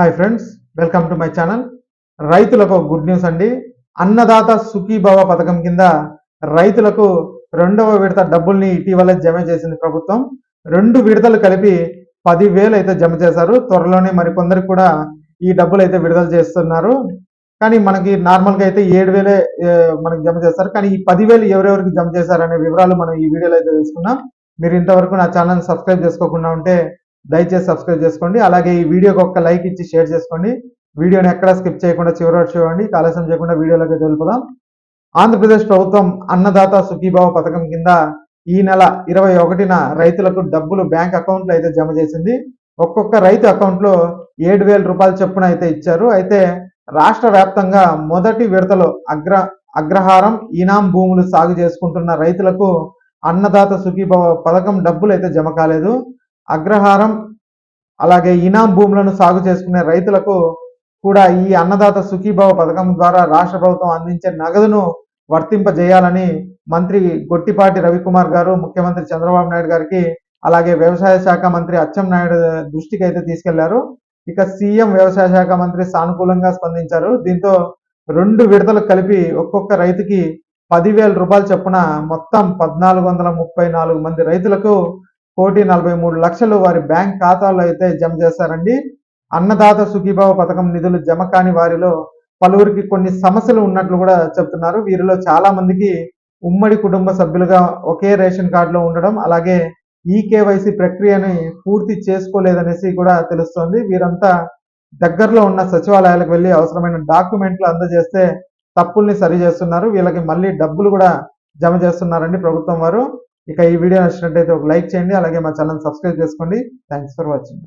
Hi friends welcome to my channel రైతులకు good news అండి. అన్నదాత సుఖీభవ పథకం కింద రైతులకు రెండవ విడత డబ్బుల్ని ఇటీవల జమ చేసింది ప్రభుత్వం. రెండు విడతలు కలిపి పదివేలు అయితే జమ చేశారు. త్వరలోనే మరికొందరికి కూడా ఈ డబ్బులు అయితే విడుదల చేస్తున్నారు. కానీ మనకి నార్మల్గా అయితే ఏడు వేలే మనకి జమ చేస్తారు. కానీ ఈ పదివేలు ఎవరెవరికి జమ చేశారనే వివరాలు మనం ఈ వీడియోలో అయితే తెలుసుకున్నాం మీరు ఇంతవరకు నా ఛానల్ సబ్స్క్రైబ్ చేసుకోకుండా ఉంటే దయచేసి సబ్స్క్రైబ్ చేసుకోండి. అలాగే ఈ వీడియోకి ఒక్క లైక్ ఇచ్చి షేర్ చేసుకోండి. వీడియోని ఎక్కడా స్కిప్ చేయకుండా చివరి వరకు చూడండి. ఆలస్యం చేయకుండా వీడియోలోకి వెళ్ళిపోదాం. ఆంధ్రప్రదేశ్ ప్రభుత్వం అన్నదాత సుఖీభావ పథకం కింద ఈ నెల ఇరవై ఒకటిన రైతులకు డబ్బులు బ్యాంక్ అకౌంట్లో అయితే జమ చేసింది. ఒక్కొక్క రైతు అకౌంట్లో ఏడు వేల రూపాయల చొప్పున అయితే ఇచ్చారు. అయితే రాష్ట్ర వ్యాప్తంగా మొదటి విడతలో అగ్ర అగ్రహారం ఈనాం భూములు సాగు చేసుకుంటున్న రైతులకు అన్నదాత సుఖీభావ పథకం డబ్బులు అయితే జమ కాలేదు. అగ్రహారం అలాగే ఇనాం భూములను సాగు చేసుకునే రైతులకు కూడా ఈ అన్నదాత సుఖీభావ పథకం ద్వారా రాష్ట్ర ప్రభుత్వం అందించే నగదును వర్తింపజేయాలని మంత్రి గొట్టిపాటి రవికుమార్ గారు ముఖ్యమంత్రి చంద్రబాబు నాయుడు గారికి అలాగే వ్యవసాయ శాఖ మంత్రి అచ్చెం నాయుడు దృష్టికి అయితే తీసుకెళ్ళారు. ఇక సీఎం వ్యవసాయ శాఖ మంత్రి సానుకూలంగా స్పందించారు. దీంతో రెండు విడతలు కలిపి ఒక్కొక్క రైతుకి పదివేల రూపాయలు చొప్పున మొత్తం పద్నాలుగు వందల ముప్పై నాలుగు మంది రైతులకు కోటి నలభై మూడు లక్షలు వారి బ్యాంక్ ఖాతాల్లో అయితే జమ చేశారండి. అన్నదాత సుఖీభావ పథకం నిధులు జమ కాని వారిలో పలువురికి కొన్ని సమస్యలు ఉన్నట్లు కూడా చెప్తున్నారు. వీరిలో చాలా మందికి ఉమ్మడి కుటుంబ సభ్యులుగా ఒకే రేషన్ కార్డులో ఉండడం అలాగే ఈ కేవైసీ ప్రక్రియని పూర్తి చేసుకోలేదనేసి కూడా తెలుస్తోంది. వీరంతా దగ్గరలో ఉన్న సచివాలయాలకు వెళ్ళి అవసరమైన డాక్యుమెంట్లు అందజేస్తే తప్పుల్ని సరి చేస్తున్నారు వీళ్ళకి మళ్ళీ డబ్బులు కూడా జమ చేస్తున్నారండి ప్రభుత్వం వారు. ఇక ఈ వీడియో నచ్చినట్టయితే ఒక లైక్ చేయండి అలాగే మా ఛానల్ సబ్స్క్రైబ్ చేసుకోండి. Thanks for watching